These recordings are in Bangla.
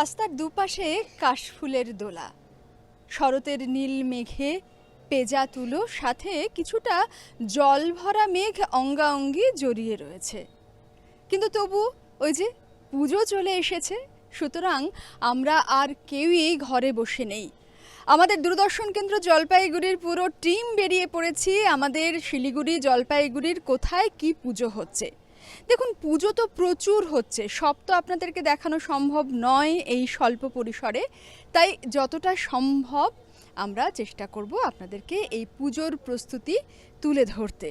রাস্তার দুপাশে কাশফুলের দোলা। শরতের নীল মেঘে পেজা তুলো সাথে কিছুটা জল ভরা মেঘ অঙ্গাঅঙ্গি জড়িয়ে রয়েছে। কিন্তু তবু ওই যে পুজো চলে এসেছে, সুতরাং আমরা আর কেউই ঘরে বসে নেই। আমাদের দূরদর্শন কেন্দ্র জলপাইগুড়ির পুরো টিম বেরিয়ে পড়েছি। আমাদের শিলিগুড়ি জলপাইগুড়ির কোথায় কি পুজো হচ্ছে? দেখুন, পুজো তো প্রচুর হচ্ছে। সব তো আপনাদেরকে দেখানো সম্ভব নয় এই স্বল্প পরিসরে। তাই যতটা সম্ভব আমরা চেষ্টা করব আপনাদেরকে এই পুজোর প্রস্তুতি তুলে ধরতে।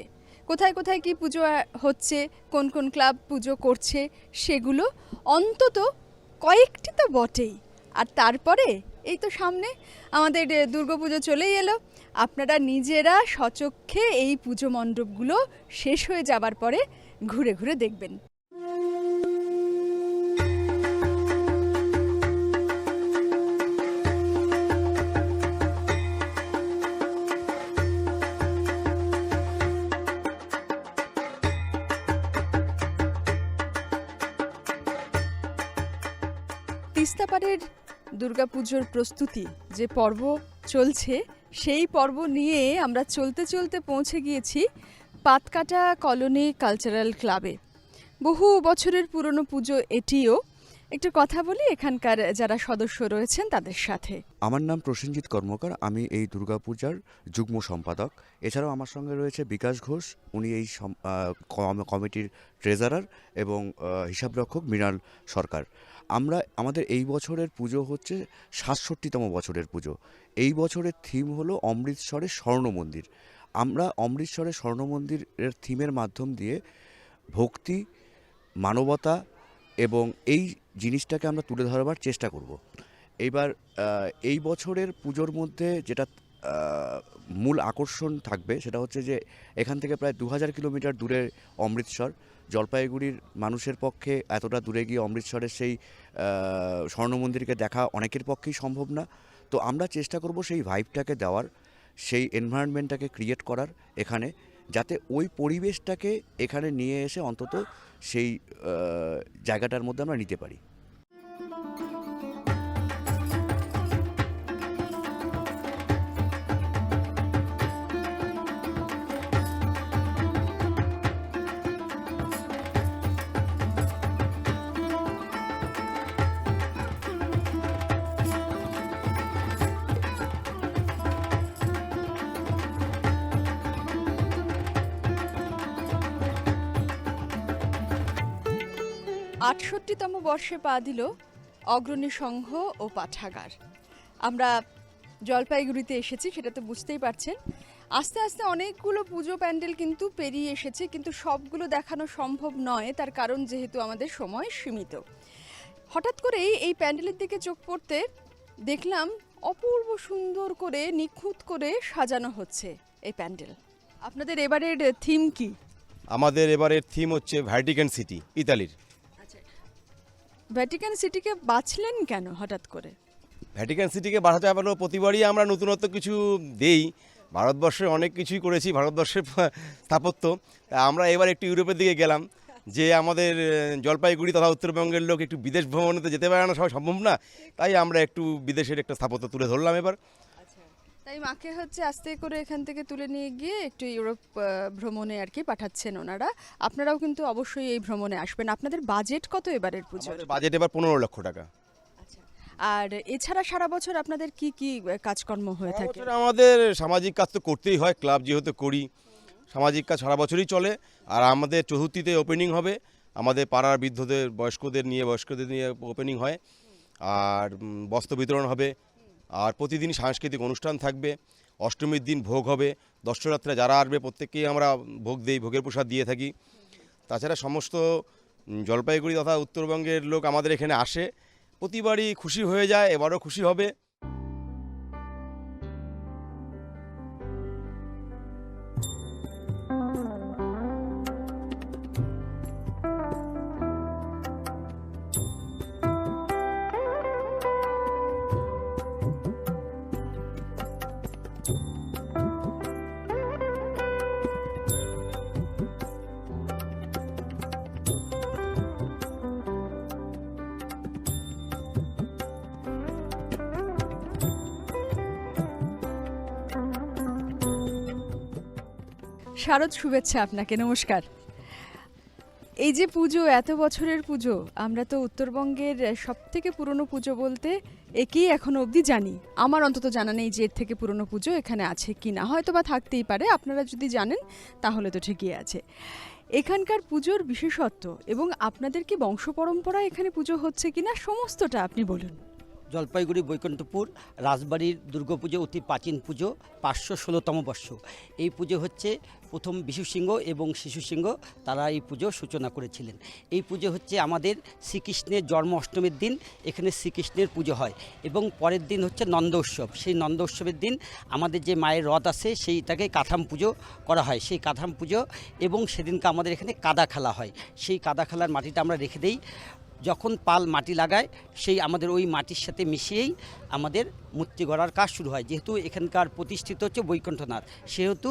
কোথায় কোথায় কি পুজো হচ্ছে, কোন কোন ক্লাব পুজো করছে সেগুলো অন্তত কয়েকটি তো বটেই। আর তারপরে এই তো সামনে আমাদের দুর্গাপুজো চলেই এলো। আপনারা নিজেরা সচক্ষে এই পুজো মণ্ডপগুলো শেষ হয়ে যাবার পরে ঘুরে ঘুরে দেখবেন। তিস্তাপাড়ের দুর্গাপুজোর প্রস্তুতি, যে পর্ব চলছে, সেই পর্ব নিয়ে আমরা চলতে চলতে পৌঁছে গিয়েছি। পাতকাটা কলোনি কালচারাল ক্লাবে। বহু বছরের পুরনো পুজো এটিও। একটু কথা বলি এখানকার যারা সদস্য রয়েছেন তাদের সাথে। আমার নাম প্রসেনজিৎ কর্মকার, আমি এই দুর্গাপূজার যুগ্ম সম্পাদক। এছাড়াও আমার সঙ্গে রয়েছে বিকাশ ঘোষ, উনি এই কমিটির ট্রেজারার এবং হিসাবরক্ষক মৃণাল সরকার। আমরা, আমাদের এই বছরের পুজো হচ্ছে সাতষট্টিতম বছরের পুজো। এই বছরের থিম হলো অমৃতসরের স্বর্ণ মন্দির। আমরা অমৃতসরের স্বর্ণ মন্দিরের থিমের মাধ্যম দিয়ে ভক্তি, মানবতা এবং এই জিনিসটাকে আমরা তুলে ধরবার চেষ্টা করব। এইবার এই বছরের পুজোর মধ্যে যেটা মূল আকর্ষণ থাকবে সেটা হচ্ছে যে এখান থেকে প্রায় দু হাজার কিলোমিটার দূরে অমৃতসর। জলপাইগুড়ির মানুষের পক্ষে এতটা দূরে গিয়ে অমৃতসরের সেই স্বর্ণ মন্দিরকে দেখা অনেকের পক্ষেই সম্ভব না। তো আমরা চেষ্টা করব সেই ভাইবটাকে দেওয়ার। সেই এনভায়রনমেন্টটাকে ক্রিয়েট করার এখানে, যাতে ওই পরিবেশটাকে এখানে নিয়ে এসে অন্তত সেই জায়গাটার মধ্যে আমরা নিতে পারি। আটষট্টিতম বর্ষে পা দিল অগ্রণী সংঘ ও পাঠাগার। আমরা জলপাইগুড়িতে এসেছি, সেটা তো বুঝতেই পারছেন। আস্তে আস্তে অনেকগুলো পুজো প্যান্ডেল কিন্তু পেরিয়ে এসেছে, কিন্তু সবগুলো দেখানো সম্ভব নয়, তার কারণ যেহেতু আমাদের সময় সীমিত। হঠাৎ করেই এই প্যান্ডেলের দিকে চোখ পড়তে দেখলাম অপূর্ব সুন্দর করে, নিখুঁত করে সাজানো হচ্ছে এই প্যান্ডেল। আপনাদের এবারের থিম কি? আমাদের এবারের থিম হচ্ছে ভ্যাটিকান সিটি ইতালির। ভ্যাটিকান সিটিকে বাছলেন কেন হঠাৎ করে? ভ্যাটিকান সিটিকে বাড়াতে পারলেও প্রতিবারই আমরা নতুনত্ব কিছু দেই। ভারতবর্ষে অনেক কিছুই করেছি, ভারতবর্ষের স্থাপত্য। আমরা এবার একটু ইউরোপের দিকে গেলাম, যে আমাদের জলপাইগুড়ি তথা উত্তরবঙ্গের লোক একটু বিদেশ ভ্রমণে যেতে পারে না সবাই সম্ভব না। তাই আমরা একটু বিদেশের একটা স্থাপত্য তুলে ধরলাম এবার। তাই মাকে হচ্ছে আস্তে করে এখান থেকে তুলে নিয়ে গিয়ে একটু ইউরোপ ভ্রমণে আর কি পাঠাচ্ছেন ওনারা। আপনারাও কিন্তু অবশ্যই এই ভ্রমণে আসবেন। আপনাদের বাজেট কত এবারের আমাদের বাজেট এবার পনেরো লক্ষ টাকা। আর এছাড়া সারা বছর আপনাদের কি কি কাজকর্ম হয়ে থাকে? আমাদের সামাজিক কাজ তো করতেই হয় ক্লাব যেহেতু করি। সামাজিক কাজ সারা বছরই চলে। আর আমাদের চতুর্থীতে ওপেনিং হবে। আমাদের পাড়ার বৃদ্ধদের বয়স্কদের নিয়ে বয়স্কদের নিয়ে ওপেনিং হয়। আর বস্ত্র বিতরণ হবে। আর প্রতিদিন সাংস্কৃতিক অনুষ্ঠান থাকবে, অষ্টমীর দিন ভোগ হবে, দশরাত্রে যারা আসবে প্রত্যেককেই আমরা ভোগ দিই, ভোগের প্রসাদ দিয়ে থাকি। তাছাড়া সমস্ত জলপাইগুড়ি তথা উত্তরবঙ্গের লোক আমাদের এখানে আসে। প্রতিবারই খুশি হয়ে যায়, এবারও খুশি হবে। শারদ শুভেচ্ছা আপনাকে, নমস্কার। এই যে পুজো, এত বছরের পুজো, আমরা তো উত্তরবঙ্গের সব থেকে পুরনো পুজো বলতে একেই এখনও অবধি জানি। আমার অন্তত জানা নেই যে এর থেকে পুরনো পুজো এখানে আছে কি না, হয়তো বা থাকতেই পারে, আপনারা যদি জানেন তাহলে তো ঠিকই আছে। এখানকার পুজোর বিশেষত্ব এবং আপনাদের কি বংশ পরম্পরা এখানে পুজো হচ্ছে কিনা, সমস্তটা আপনি বলুন। জলপাইগুড়ি বৈকুণ্ঠপুর, রাজবাড়ির দুর্গাপুজো অতি প্রাচীন পুজো, পাঁচশো ষোলোতম বর্ষ। এই পুজো হচ্ছে প্রথম বিশু সিংহ এবং শিশু সিংহ তারা এই পুজো সূচনা করেছিলেন। এই পুজো হচ্ছে আমাদের শ্রীকৃষ্ণের জন্ম অষ্টমীর দিন, এখানে শ্রীকৃষ্ণের পুজো হয় এবং পরের দিন হচ্ছে নন্দ উৎসব। সেই নন্দ উৎসবের দিন আমাদের যে মায়ের রথ আছে সেইটাকে কাঠাম পুজো করা হয়। সেই কাঠাম পুজো এবং সেদিনকে আমাদের এখানে কাদা খেলা হয়। সেই কাদা খেলার মাটিটা আমরা রেখে দেই। যখন পাল মাটি লাগায়, সেই আমাদের ওই মাটির সাথে মিশিয়েই আমাদের মূর্তি গড়ার কাজ শুরু হয়। যেহেতু এখানকার প্রতিষ্ঠিত হচ্ছে বৈকুণ্ঠনাথ, সেহেতু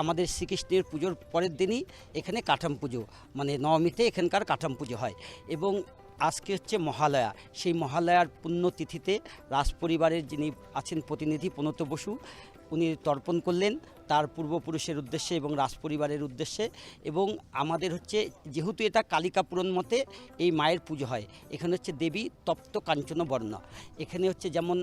আমাদের শ্রীকৃষ্ণের পুজোর পরের দিনই এখানে কাঠাম পুজো মানে নবমীতে এখানকার কাঠাম পুজো হয়। এবং আজকে হচ্ছে মহালয়া, সেই মহালয়ার পুণ্যতিথিতে রাজপরিবারের যিনি আছেন প্রতিনিধি প্রণত বসু উনি তর্পণ করলেন তার পূর্বপুরুষের উদ্দেশ্যে এবং রাজপরিবারের উদ্দেশ্যে এবং আমাদের হচ্ছে যেহেতু এটা কালিকাপুরন মতে এই মায়ের পুজো হয়, এখানে হচ্ছে দেবী তপ্ত কাঞ্চন বর্ণা। এখানে হচ্ছে যেমন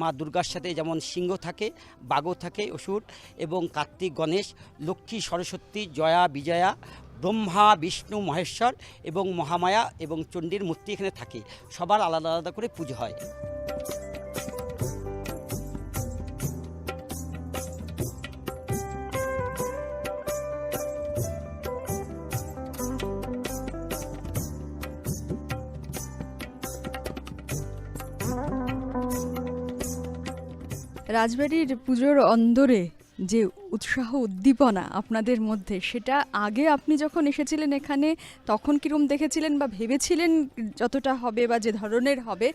মা দুর্গার সাথে যেমন সিংহ থাকে, বাঘও থাকে, অসুর এবং কার্তিক, গণেশ, লক্ষ্মী, সরস্বতী, জয়া, বিজয়া, ব্রহ্মা, বিষ্ণু, মহেশ্বর এবং মহামায়া এবং চণ্ডীর মূর্তি এখানে থাকে। সবার আলাদা আলাদা করে পুজো হয়। রাজবাড়ির পুজোর অন্দরে যে উৎসাহ উদ্দীপনা আপনাদের মধ্যে সেটা আগে আপনি যখন এসেছিলেন এখানে তখন কিরম দেখেছিলেন বা ভেবেছিলেন যতটা হবে বা যে ধরনের হবে?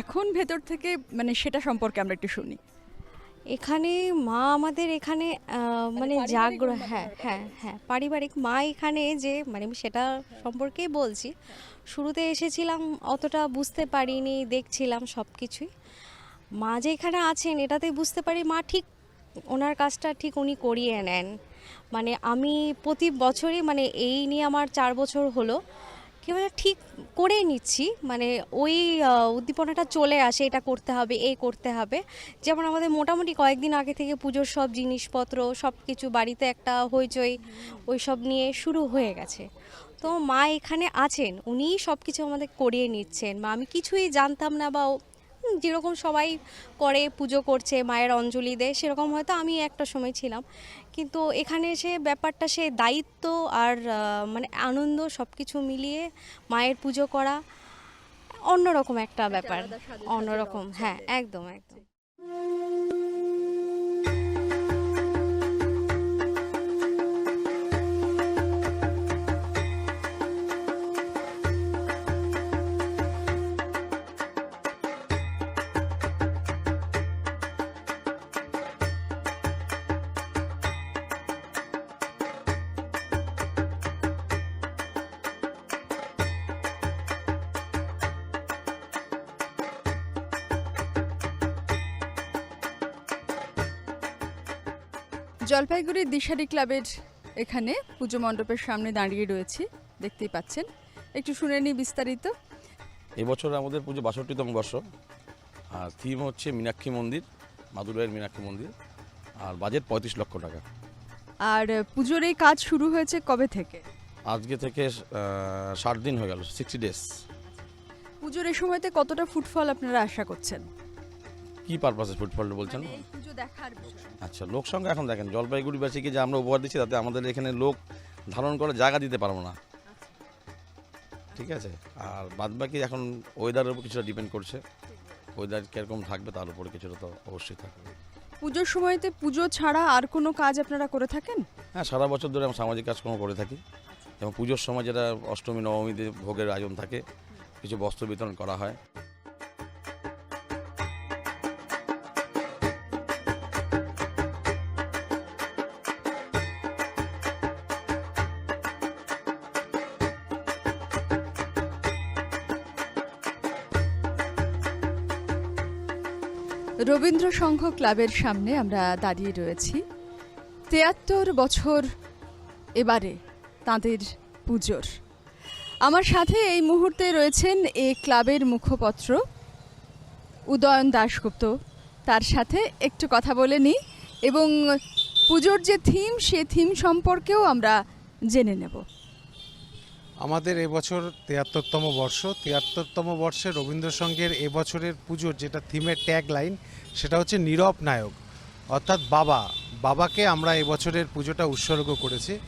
এখন ভেতর থেকে মানে সেটা সম্পর্কে আমরা একটু শুনি। এখানে মা আমাদের এখানে মানে পারিবারিক জাগ্র হ্যাঁ হ্যাঁ হ্যাঁ পারিবারিক মা এখানে যে মানে আমি সেটা সম্পর্কেই বলছি। শুরুতে এসেছিলাম অতটা বুঝতে পারিনি দেখছিলাম সব কিছুই মা যে এখানে আছেন, এটাতেই বুঝতে পারি মা ঠিক ওনার কাজটা ঠিক উনি করিয়ে নেন। মানে আমি প্রতি বছরই মানে এই নিয়ে আমার চার বছর হলো কি বলে ঠিক করেই নিচ্ছি। মানে ওই উদ্দীপনাটা চলে আসে, এটা করতে হবে এই করতে হবে। যেমন আমাদের মোটামুটি কয়েকদিন আগে থেকে পুজোর সব জিনিসপত্র, সব কিছু বাড়িতে একটা হইচই, ওই সব নিয়ে শুরু হয়ে গেছে। তো মা এখানে আছেন, উনিই সব কিছু আমাদের করিয়ে নিচ্ছেন। মা, আমি কিছুই জানতাম না বা যেরকম সবাই করে পুজো করছে মায়ের অঞ্জলি দেয় সেরকম হয়তো আমি একটা সময় ছিলাম। কিন্তু এখানে এসে ব্যাপারটা সে দায়িত্ব আর মানে আনন্দ সব কিছু মিলিয়ে মায়ের পুজো করা অন্যরকম একটা ব্যাপার। অন্যরকম হ্যাঁ একদম একদম। জলপাইগুড়ির দিশারি ক্লাবের এখানে পুজো মণ্ডপের সামনে দাঁড়িয়ে রয়েছি দেখতেই পাচ্ছেন। একটু শুনে নিই বিস্তারিত। এবছর আমাদের পুজো বাষট্টিতম বর্ষ আর থিম হচ্ছে মীনাক্ষী মন্দির মাদুরাইয়ের মীনাক্ষী মন্দির আর বাজেট পঁয়ত্রিশ লক্ষ টাকা। আর পুজোর এই কাজ শুরু হয়েছে কবে থেকে? আজকে থেকে ষাট দিন হয়ে গেল সিক্সটি ডেজ পুজোর এই সময়তে কতটা ফুটফল আপনারা আশা করছেন? কী পারপাসে ফুটফল বলছেন? মানে এই পুজো দেখার বিষয়। আচ্ছা লোক সংখ্যা এখন দেখেন জলপাইগুড়িবাসীকে যে আমরা উপহার দিচ্ছি তাতে আমাদের এখানে লোক ধারণ করার জায়গা দিতে পারব না। ঠিক আছে? আর বাদবাকি এখন ওয়েদারের উপর কিছুটা ডিপেন্ড করছে। ওয়েদার কীরকম থাকবে তার উপরে কিছুটা তো অবশ্যই থাকবে। পুজোর সময়তে পুজো ছাড়া আর কোনো কাজ আপনারা করে থাকেন? হ্যাঁ সারা বছর ধরে আমরা সামাজিক কাজকর্ম করে থাকি। এবং পুজোর সময় যেটা অষ্টমী নবমীতে ভোগের আয়োজন থাকে কিছু বস্ত্র বিতরণ করা হয়। রবীন্দ্র সংঘ ক্লাবের সামনে আমরা দাঁড়িয়ে রয়েছি। তেয়াত্তর বছর এবারে তাঁদের পুজোর। আমার সাথে এই মুহূর্তে রয়েছেন এ ক্লাবের মুখপত্র উদয়ন দাশগুপ্ত। তার সাথে একটু কথা বলে নিই এবং পুজোর যে থিম, সে থিম সম্পর্কেও আমরা জেনে নেব। আমাদের এবছর তিয়াত্তরতম বর্ষ। তিয়াত্তরতম বর্ষে রবীন্দ্রসঙ্গের এবছরের পুজোর যেটা থিমের ট্যাগ লাইন সেটা হচ্ছে নীরব নায়ক। অর্থাৎ বাবা। বাবাকে আমরা এবছরের পুজোটা উৎসর্গ করেছি।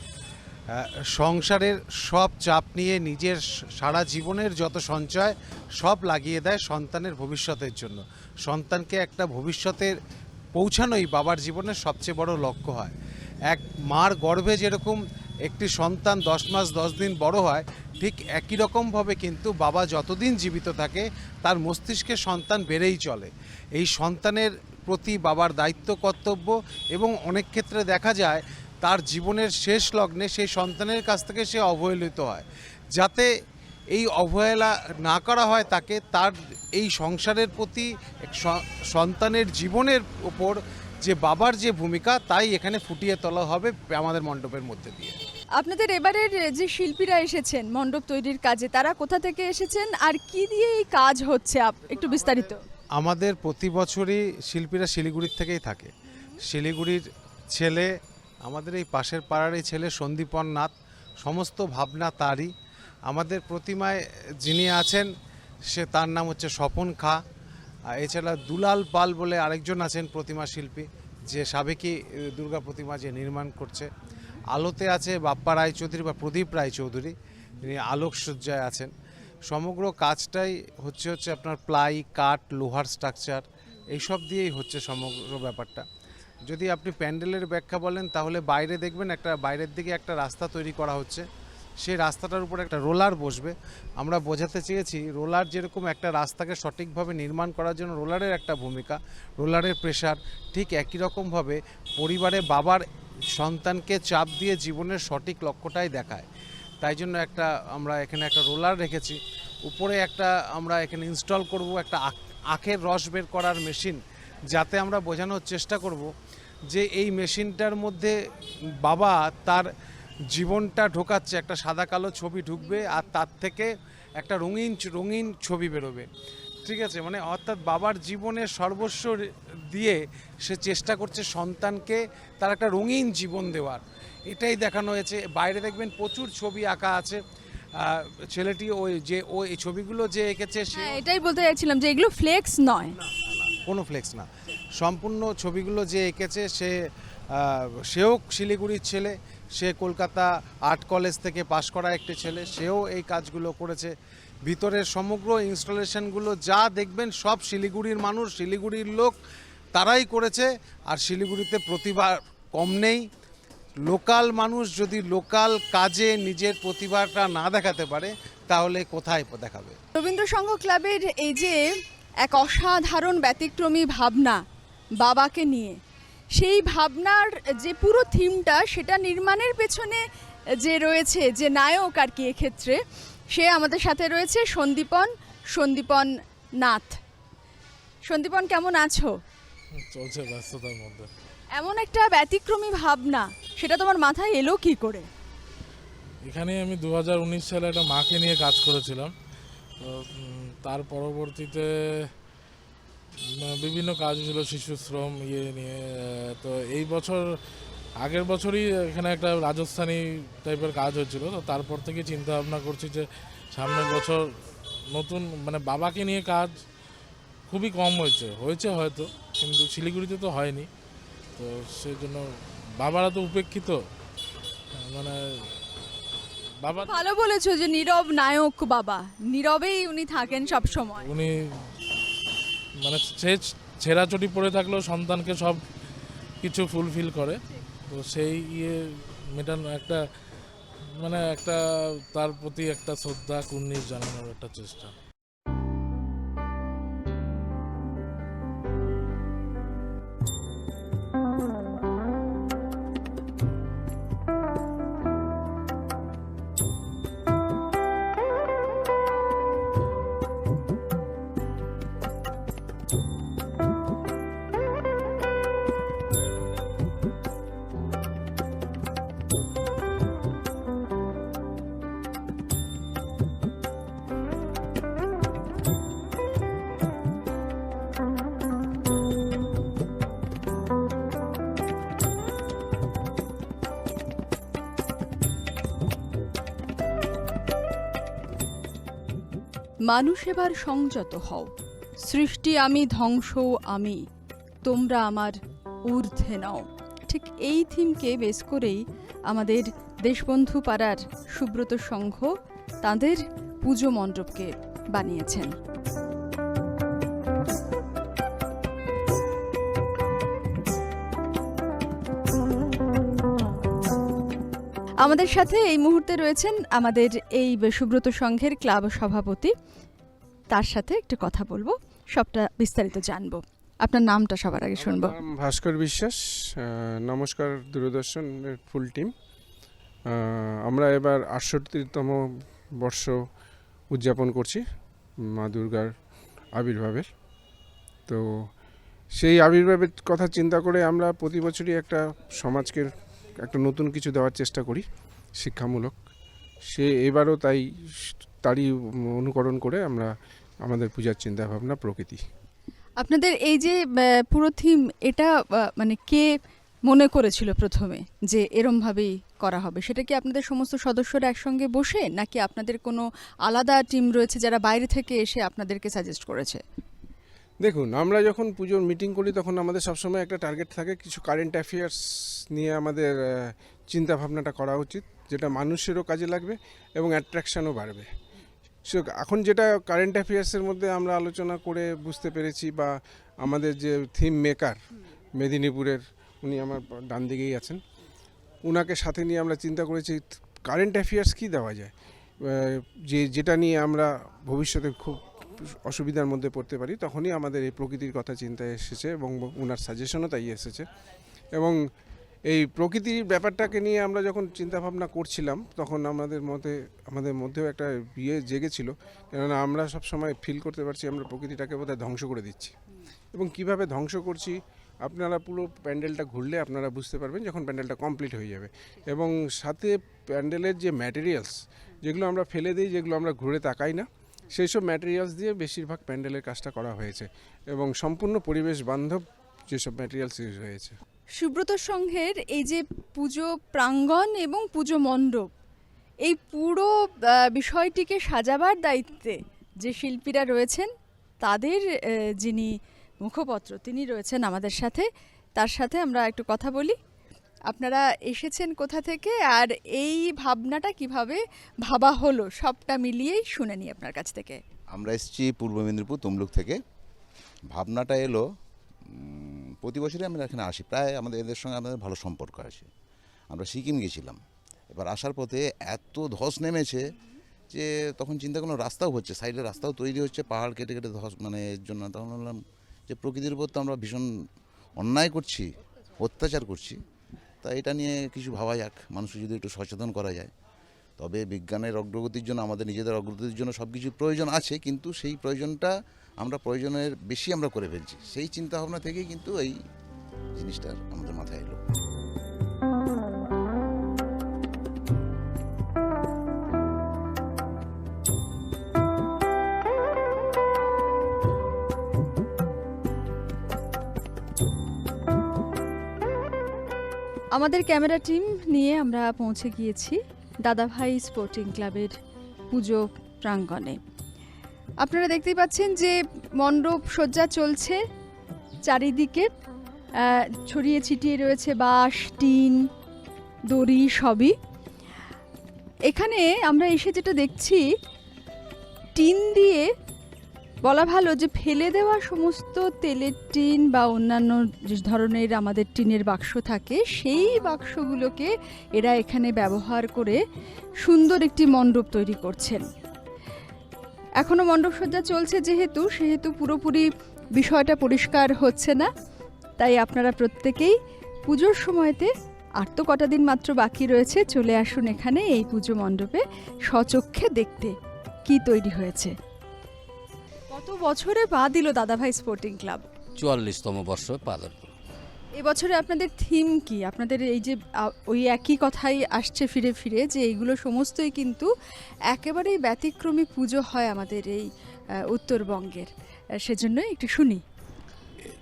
সংসারের সব চাপ নিয়ে নিজের সারা জীবনের যত সঞ্চয়, সব লাগিয়ে দেয় সন্তানের ভবিষ্যতের জন্য। সন্তানকে একটা ভবিষ্যতের পৌঁছানোই বাবার জীবনের সবচেয়ে বড় লক্ষ্য হয়। এক মার গর্ভে যেরকম একটি সন্তান দশ মাস দশ দিন বড় হয়, ঠিক একই রকমভাবে কিন্তু বাবা যতদিন জীবিত থাকে, তার মস্তিষ্কে সন্তান বেড়েই চলে। এই সন্তানের প্রতি বাবার দায়িত্ব, কর্তব্য এবং অনেক ক্ষেত্রে দেখা যায়, তার জীবনের শেষ লগ্নে সেই সন্তানের কাছ থেকে সে অবহেলিত হয়। যাতে এই অবহেলা না করা হয় তাকে, তার এই সংসারের প্রতি সন্তানের জীবনের ওপর যে বাবার যে ভূমিকা, তাই এখানে ফুটিয়ে তোলা হবে আমাদের মণ্ডপের মধ্যে দিয়ে। আপনাদের এবারের যে শিল্পীরা এসেছেন, মণ্ডপ তৈরির কাজে, তারা কোথা থেকে এসেছেন? আর কি দিয়ে এই কাজ হচ্ছে? একটু বিস্তারিত। আমাদের প্রতি বছরই শিল্পীরা শিলিগুড়ির থেকেই থাকে। শিলিগুড়ির ছেলে, আমাদের এই পাশের পাড়ারই ছেলে সন্দীপন নাথ, সমস্ত ভাবনা তারই। আমাদের প্রতিমায় যিনি আছেন, সে তার নাম হচ্ছে স্বপন খা। এছাড়া দুলাল পাল বলে আরেকজন আছেন প্রতিমা শিল্পী, যে সাবেকি দুর্গা প্রতিমা যে নির্মাণ করছে। আলোতে আছে বাপ্পা রায়চৌধুরী বা প্রদীপ রায়চৌধুরী, তিনি আলোকসজ্জায় আছেন। সমগ্র কাজটাই হচ্ছে হচ্ছে আপনার প্লাই, কাঠ, লোহার স্ট্রাকচার, এইসব দিয়েই হচ্ছে সমগ্র ব্যাপারটা। যদি আপনি প্যান্ডেলের ব্যাখ্যা বলেন, তাহলে বাইরে দেখবেন একটা, বাইরের দিকে একটা রাস্তা তৈরি করা হচ্ছে। সেই রাস্তাটার উপর একটা রোলার বসবে। আমরা বোঝাতে চেয়েছি, রোলার যেরকম একটা রাস্তাকে সঠিকভাবে নির্মাণ করার জন্য রোলারের একটা ভূমিকা, রোলারের প্রেশার ঠিক একই রকমভাবে পরিবারে বাবার সন্তানকে চাপ দিয়ে জীবনের সঠিক লক্ষ্যটাই দেখায়। তাই জন্য একটা আমরা এখানে একটা রোলার রেখেছি। উপরে একটা আমরা এখানে ইনস্টল করব, একটা আখ- আখের রস বের করার মেশিন যাতে আমরা বোঝানোর চেষ্টা করব যে এই মেশিনটার মধ্যে বাবা তার জীবনটা ঢোকাচ্ছে, একটা সাদা কালো ছবি ঢুকবে আর তার থেকে একটা রঙিন রঙিন ছবি বেরোবে। ঠিক আছে? মানে অর্থাৎ বাবার জীবনের সর্বস্ব দিয়ে সে চেষ্টা করছে সন্তানকে তার একটা রঙিন জীবন দেওয়ার। এটাই দেখানো হয়েছে। বাইরে দেখবেন প্রচুর ছবি আঁকা আছে। ছেলেটি ওই যে ওই ছবিগুলো যে এঁকেছে সে হ্যাঁ এটাই বলতে চাইছিলাম যে এগুলো ফ্লেক্স নয়। কোনো ফ্লেক্স না। সম্পূর্ণ ছবিগুলো যে এঁকেছে সে সেও শিলিগুড়ির ছেলে। সে কলকাতা আর্ট কলেজ থেকে পাশ করা একটি ছেলে। সেও এই কাজগুলো করেছে। ভিতরের সমগ্র ইনস্টলেশনগুলো যা দেখবেন সব শিলিগুড়ির মানুষ শিলিগুড়ির লোক তারাই করেছে, আর শিলিগুড়িতে প্রতিভা কম নেই। লোকাল মানুষ যদি লোকাল কাজে নিজের প্রতিভাটা না দেখাতে পারে, তাহলে কোথায় দেখাবে? রবীন্দ্র সংঘ ক্লাবের এই যে এক অসাধারণ ব্যতিক্রমী ভাবনা বাবাকে নিয়ে, সেই ভাবনার যে পুরো থিমটা, সেটা নির্মাণের পেছনে যে রয়েছে যে নায়ক আর কি এক্ষেত্রে, সে আমাদের সাথে রয়েছে সন্দীপন সন্দীপন নাথ। সন্দীপন, কেমন আছো? চলছে ব্যস্ততার মধ্যে। এমন একটা ব্যতিক্রমী ভাবনা সেটা তোমার মাথায় এলো কি করে? এখানে আমি দু হাজার উনিশ সালে একটা মাকে নিয়ে কাজ করেছিলাম। তো তার পরবর্তীতে বিভিন্ন কাজ ছিল শিশু শ্রম ইয়ে নিয়ে তো এই বছর আগের বছরই এখানে একটা রাজস্থানী টাইপের কাজ হয়েছিল। তো তারপর থেকে চিন্তা ভাবনা করছি যে সামনের বছর নতুন মানে বাবাকে নিয়ে কাজ খুবই কম হয়েছে। হয়েছে হয়তো কিন্তু শিলিগুড়িতে তো হয়নি। তো সেই জন্য বাবারা তো উপেক্ষিত। মানে বাবা ভালো বলেছ যে নীরব নায়ক বাবা। নীরবেই উনি থাকেন সব সময় উনি মানে সে ছেঁড়াচটি পড়ে থাকলেও সন্তানকে সব কিছু ফুলফিল করে। তো সেই ইয়ে মেটানো একটা মানে একটা তার প্রতি একটা শ্রদ্ধা কুর্নিশ জানানোর একটা চেষ্টা। মানুষ এবার সংযত হও। সৃষ্টি আমি ধ্বংস, আমি। তোমরা আমার ঊর্ধ্বে নাও। ঠিক এই থিমকে বেস করেই আমাদের দেশবন্ধু পাড়ার সুব্রত সংঘ তাদের পুজো মণ্ডপকে বানিয়েছেন। আমাদের সাথে এই মুহূর্তে রয়েছেন আমাদের এই সুব্রত সংঘের ক্লাব সভাপতি। তার সাথে একটু কথা বলব সবটা বিস্তারিত জানব। আপনার নামটা সবার আগে শুনব। ভাস্কর বিশ্বাস নমস্কার দূরদর্শনের ফুল টিম। আমরা এবার আটষট্টিতম বর্ষ উদযাপন করছি মা দুর্গার আবির্ভাবের। তো সেই আবির্ভাবের কথা চিন্তা করে আমরা প্রতি বছরই একটা সমাজকে একটা নতুন কিছু দেওয়ার চেষ্টা করি, শিক্ষামূলক। সে এবারও তাই তারই অনুকরণ করে আমরা আমাদের পূজার চিন্তাভাবনা প্রকৃতি। আপনাদের এই যে পুরো থিম এটা মানে কে মনে করেছিল প্রথমে যে এরমভাবেই করা হবে? সেটা কি আপনাদের সমস্ত সদস্যরা একসঙ্গে বসে, নাকি আপনাদের কোনো আলাদা টিম রয়েছে যারা বাইরে থেকে এসে আপনাদেরকে সাজেস্ট করেছে? দেখুন, আমরা যখন পুজোর মিটিং করি, তখন আমাদের সবসময় একটা টার্গেট থাকে কিছু কারেন্ট অ্যাফেয়ার্স নিয়ে আমাদের চিন্তা ভাবনাটা করা উচিত, যেটা মানুষেরও কাজে লাগবে এবং অ্যাট্রাকশনও বাড়বে। সো এখন যেটা কারেন্ট অ্যাফেয়ার্সের মধ্যে আমরা আলোচনা করে বুঝতে পেরেছি বা আমাদের যে থিম মেকার মেদিনীপুরের, উনি আমার ডান দিকেই আছেন, উনাকে সাথে নিয়ে আমরা চিন্তা করেছি কারেন্ট অ্যাফেয়ার্স কী দেওয়া যায়? যে, যেটা নিয়ে আমরা ভবিষ্যতে খুব অসুবিধার মধ্যে পড়তে পারি, তখনই আমাদের এই প্রকৃতির কথা চিন্তায় এসেছে এবং ওনার সাজেশনও তাই এসেছে। এবং এই প্রকৃতির ব্যাপারটাকে নিয়ে আমরা যখন চিন্তা ভাবনা করছিলাম, তখন আমাদের মধ্যে আমাদের মধ্যেও একটা বিয়ে জেগেছিল। কেননা আমরা সব সময় ফিল করতে পারছি আমরা প্রকৃতিটাকে বোধহয় ধ্বংস করে দিচ্ছি। এবং কীভাবে ধ্বংস করছি, আপনারা পুরো প্যান্ডেলটা ঘুরলে আপনারা বুঝতে পারবেন যখন প্যান্ডেলটা কমপ্লিট হয়ে যাবে। এবং সাথে প্যান্ডেলের যে ম্যাটেরিয়ালস যেগুলো আমরা ফেলে দিই, যেগুলো আমরা ঘুরে তাকাই না সেই সব ম্যাটেরিয়ালস দিয়ে বেশিরভাগ প্যান্ডেলের কাজটা করা হয়েছে এবং সম্পূর্ণ পরিবেশ বান্ধব যেসব ম্যাটেরিয়ালস ইউজ হয়েছে সুব্রত সংঘের এই যে পুজো প্রাঙ্গণ এবং পুজো মণ্ডপ, এই পুরো বিষয়টিকে সাজাবার দায়িত্বে যে শিল্পীরা রয়েছেন, তাদের যিনি মুখপত্র, তিনি রয়েছেন আমাদের সাথে, তার সাথে আমরা একটু কথা বলি। আপনারা এসেছেন কোথা থেকে? আর এই ভাবনাটা কীভাবে ভাবা হলো? সবটা মিলিয়েই শুনে নিই আপনার কাছ থেকে। আমরা এসেছি পূর্ব মেদিনীপুর তমলুক থেকে। ভাবনাটা এলো প্রতি বছরই আমরা এখানে আসি। প্রায় আমাদের এদের সঙ্গে আমাদের ভালো সম্পর্ক আছে। আমরা সিকিম গেছিলাম। এবার আসার পথে এত ধস নেমেছে যে তখন চিন্তা করলাম, রাস্তাও হচ্ছে, সাইডে রাস্তাও তৈরি হচ্ছে, পাহাড় কেটে কেটে ধস মানে এর জন্য তখন বললাম যে প্রকৃতির উপর তো আমরা ভীষণ অন্যায় করছি, অত্যাচার করছি। তা এটা নিয়ে কিছু ভাবা যাক। মানুষকে যদি একটু সচেতন করা যায়। তবে বিজ্ঞানের অগ্রগতির জন্য, আমাদের নিজেদের অগ্রগতির জন্য সব কিছু প্রয়োজন আছে, কিন্তু সেই প্রয়োজনটা আমরা প্রয়োজনের বেশি আমরা করে ফেলছি। সেই চিন্তাভাবনা থেকেই কিন্তু এই জিনিসটা আমাদের মাথায় এলো। আমাদের ক্যামেরা টিম নিয়ে আমরা পৌঁছে গিয়েছি দাদাভাই স্পোর্টিং ক্লাবের পুজো প্রাঙ্গণে। আপনারা দেখতেই পাচ্ছেন যে মণ্ডপ সজ্জা চলছে চারিদিকে। ছড়িয়ে ছিটিয়ে রয়েছে বাঁশ, টিন, দড়ি সবই। এখানে আমরা এসে যেটা দেখছি, টিন দিয়ে বলা ভালো যে ফেলে দেওয়া সমস্ত তেলের টিন বা অন্যান্য যে ধরনের আমাদের টিনের বাক্স থাকে, সেই বাক্সগুলোকে এরা এখানে ব্যবহার করে সুন্দর একটি মণ্ডপ তৈরি করছেন। এখনও মণ্ডপ সজ্জা চলছে যেহেতু, সেহেতু পুরোপুরি বিষয়টা পরিষ্কার হচ্ছে না। তাই আপনারা প্রত্যেকেই পুজোর সময়তে আর তো কটা দিন মাত্র বাকি রয়েছে, চলে আসুন এখানে এই পুজো মণ্ডপে স্বচক্ষে দেখতে কি তৈরি হয়েছে। কত বছরে পা দিল দাদাভাই স্পোর্টিং ক্লাব? চুয়াল্লিশতম বর্ষ পালন এবছরে আপনাদের থিম কি? আপনাদের এই যে আ, ওই একই কথাই আসছে ফিরে ফিরে যে এইগুলো সমস্তই কিন্তু একেবারেই ব্যতিক্রমী পুজো হয় আমাদের এই উত্তরবঙ্গের। আ, সেজন্যই একটু শুনি।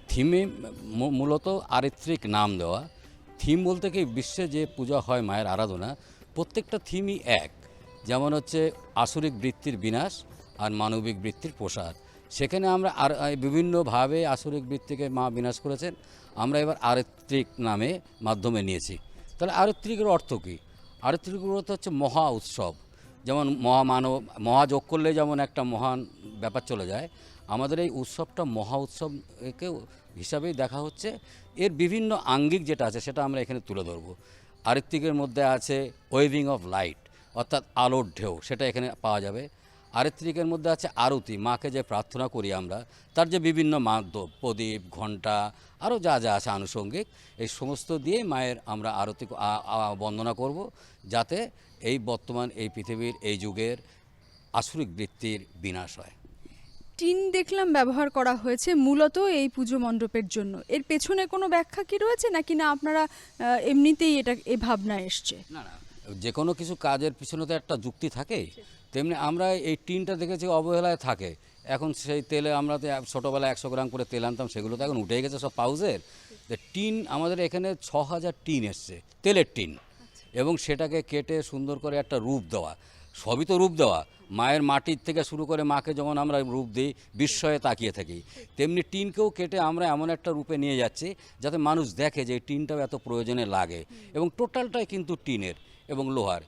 থিমে মূ- মূলত আরিত্রিক নাম দেওয়া। থিম বলতে কি বিশ্বে যে পূজা হয় মায়ের আরাধনা প্রত্যেকটা থিমই এক। যেমন হচ্ছে আসরিক বৃত্তির বিনাশ আর মানবিক বৃত্তির প্রসার সেখানে আমরা আর বিভিন্নভাবে আসরিক বৃত্তিকে মা বিনাশ করেছেন। আমরা এবার আরেত্রিক নামে মাধ্যমে নিয়েছি। তাহলে আরেত্রিকের অর্থ কী? আরেত্রিকের অর্থ হচ্ছে মহা উৎসব। যেমন মহামানব মহাযোগ করলে যেমন একটা মহান ব্যাপার চলে যায়, আমাদের এই উৎসবটা মহা উৎসব একে হিসাবেই দেখা হচ্ছে। এর বিভিন্ন আঙ্গিক যেটা আছে সেটা আমরা এখানে তুলে ধরবো। আরেত্রিকের মধ্যে আছে ওয়েভিং অফ লাইট, অর্থাৎ আলোর ঢেউ, সেটা এখানে পাওয়া যাবে। আরেত্রিকের মধ্যে আছে আরতি মাকে যে প্রার্থনা করি আমরা তার যে বিভিন্ন মাধ্যম প্রদীপ ঘণ্টা আরও যা যা আছে আনুষঙ্গিক এই সমস্ত দিয়ে মায়ের আমরা আরতি বন্দনা করব যাতে এই বর্তমান এই পৃথিবীর এই যুগের আসরিক বৃত্তির বিনাশ হয়। টিন দেখলাম ব্যবহার করা হয়েছে মূলত এই পুজো মণ্ডপের জন্য। এর পেছনে কোনো ব্যাখ্যা কি রয়েছে? নাকি না আপনারা এমনিতেই এটা এই ভাবনা এসছে? না না যে কোনো কিছু কাজের পিছনে তো একটা যুক্তি থাকে। তেমনি আমরা এই টিনটা দেখেছি অবহেলায় থাকে। এখন সেই তেলে আমরা তো ছোটোবেলায় একশো গ্রাম করে তেল আনতাম সেগুলো তো এখন উঠে গেছে সব পাউজের। তো টিন আমাদের এখানে ছ হাজার টিন এসছে তেলের টিন। এবং সেটাকে কেটে সুন্দর করে একটা রূপ দেওয়া সবই তো রূপ দেওয়া। মায়ের মাটির থেকে শুরু করে মাকে যেমন আমরা রূপ দিই বিস্ময়ে তাকিয়ে থাকি। তেমনি টিনকেও কেটে আমরা এমন একটা রূপে নিয়ে যাচ্ছি যাতে মানুষ দেখে যে এই টিনটাও এত প্রয়োজনে লাগে। এবং টোটালটাই কিন্তু টিনের। এবং লোহার।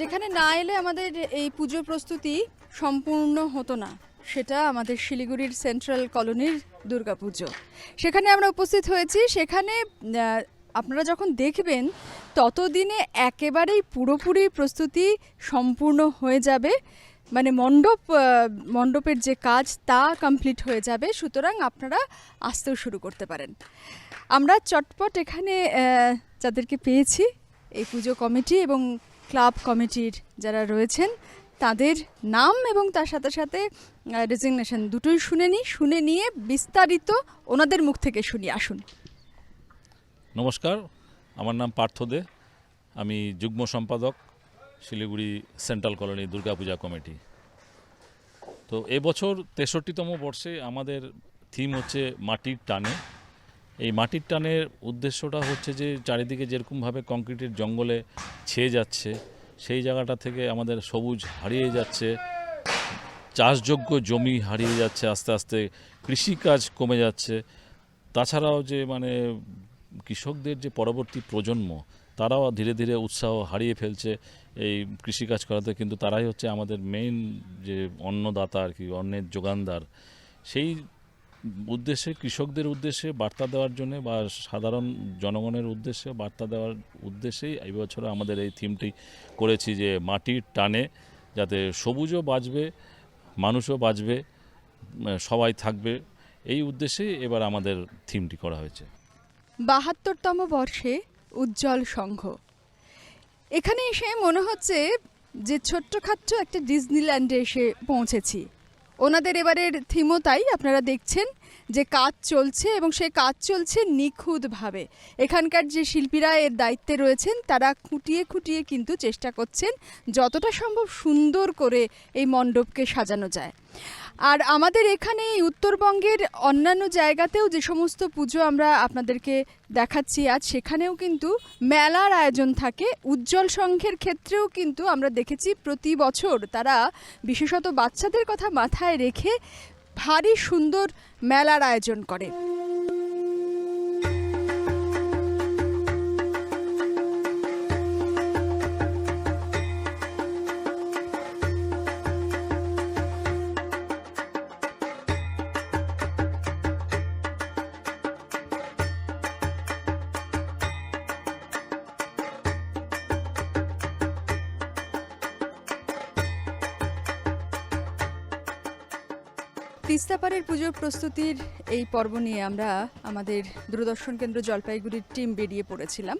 যেখানে না এলে আমাদের এই পুজো প্রস্তুতি সম্পূর্ণ হতো না। সেটা আমাদের শিলিগুড়ির সেন্ট্রাল কলোনির দুর্গাপুজো সেখানে আমরা উপস্থিত হয়েছি। সেখানে আপনারা যখন দেখবেন, ততদিনে একেবারেই পুরোপুরি প্রস্তুতি সম্পূর্ণ হয়ে যাবে। মানে মণ্ডপ মণ্ডপের যে কাজ, তা কমপ্লিট হয়ে যাবে। সুতরাং আপনারা আসতেও শুরু করতে পারেন। আমরা চটপট এখানে যাদেরকে পেয়েছি, এই পুজো কমিটি এবং ক্লাব কমিটির যারা রয়েছেন, তাদের নাম এবং তার সাথে সাথে রেজিগনেশন দুটোই শুনে নিই শুনে নিয়ে বিস্তারিত ওনাদের মুখ থেকে শুনি, আসুন। নমস্কার, আমার নাম পার্থ দে, আমি যুগ্ম সম্পাদক, Siliguri central colony Durgapuja committee. তো এবছর তেষট্টিতম বর্ষে আমাদের থিম হচ্ছে মাটির টানে। এই মাটির টানের উদ্দেশ্যটা হচ্ছে যে চারিদিকে যেরকমভাবে কংক্রিটের জঙ্গলে ছেয়ে যাচ্ছে, সেই জায়গাটা থেকে আমাদের সবুজ হারিয়ে যাচ্ছে, চাষযোগ্য জমি হারিয়ে যাচ্ছে, আস্তে আস্তে কৃষিকাজ কমে যাচ্ছে। তাছাড়াও যে মানে কৃষকদের যে পরবর্তী প্রজন্ম, তারাও ধীরে ধীরে উৎসাহ হারিয়ে ফেলছে এই কৃষিকাজ করাতে, কিন্তু তারাই হচ্ছে আমাদের মেইন যে অন্নদাতা আর কি, অন্নের যোগানদার। সেই উদ্দেশ্যে, কৃষকদের উদ্দেশ্যে বার্তা দেওয়ার জন্য বা সাধারণ জনগণের উদ্দেশ্যে বার্তা দেওয়ার উদ্দেশ্যেই এই বছর আমাদের এই থিমটি করেছি যে মাটির টানে যাতে সবুজও বাঁচবে, মানুষও বাঁচবে, সবাই থাকবে। এই উদ্দেশ্যেই এবার আমাদের থিমটি করা হয়েছে। বাহাত্তরতম বর্ষে উজ্জ্বল সংঘ। এখানে এসে মনে হচ্ছে যে ছোট্ট ছোট্টখাট্ট একটা ডিজনিল্যান্ডে এসে পৌঁছেছি। ওনাদের এবারের থিমও তাই, আপনারা দেখছেন যে কাজ চলছে এবং সে কাজ চলছে নিখুঁতভাবে। এখানকার যে শিল্পীরা এর দায়িত্বে রয়েছেন, তারা খুঁটিয়ে খুঁটিয়ে কিন্তু চেষ্টা করছেন যতটা সম্ভব সুন্দর করে এই মণ্ডপকে সাজানো যায়। আর আমাদের এখানে উত্তরবঙ্গের অন্যান্য জায়গাতেও যে সমস্ত পুজো আমরা আপনাদেরকে দেখাচ্ছি, আজ সেখানেও কিন্তু মেলার আয়োজন থাকে। উজ্জ্বল সংঘের ক্ষেত্রেও কিন্তু আমরা দেখেছি প্রতি বছর তারা বিশেষত বাচ্চাদের কথা মাথায় রেখে ভারী সুন্দর মেলার আয়োজন করে। তিস্তাপাড়ের পুজোর প্রস্তুতির এই পর্ব নিয়ে আমরা আমাদের দূরদর্শন কেন্দ্র জলপাইগুড়ির টিম বেরিয়ে পড়েছিলাম।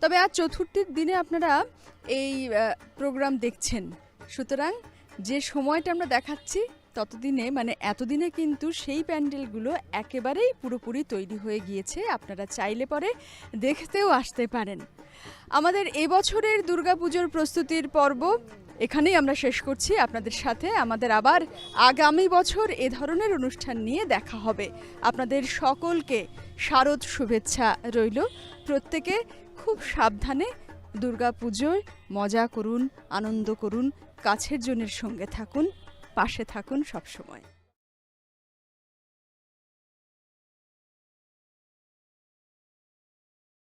তবে আজ চতুর্থীর দিনে আপনারা এই প্রোগ্রাম দেখছেন। সুতরাং যে সময়টা আমরা দেখাচ্ছি ততদিনে মানে এতদিনে কিন্তু সেই প্যান্ডেলগুলো একেবারেই পুরোপুরি তৈরি হয়ে গিয়েছে। আপনারা চাইলে পরে দেখতেও আসতে পারেন। আমাদের এবছরের দুর্গাপুজোর প্রস্তুতির পর্ব এখানেই আমরা শেষ করছি। আপনাদের সাথে আমাদের আবার আগামী বছর এ ধরনের অনুষ্ঠান নিয়ে দেখা হবে। আপনাদের সকলকে শারদ শুভেচ্ছা রইল। প্রত্যেকে খুব সাবধানে দুর্গাপুজোয় মজা করুন, আনন্দ করুন, কাছের জনের সঙ্গে থাকুন, পাশে থাকুন সবসময়।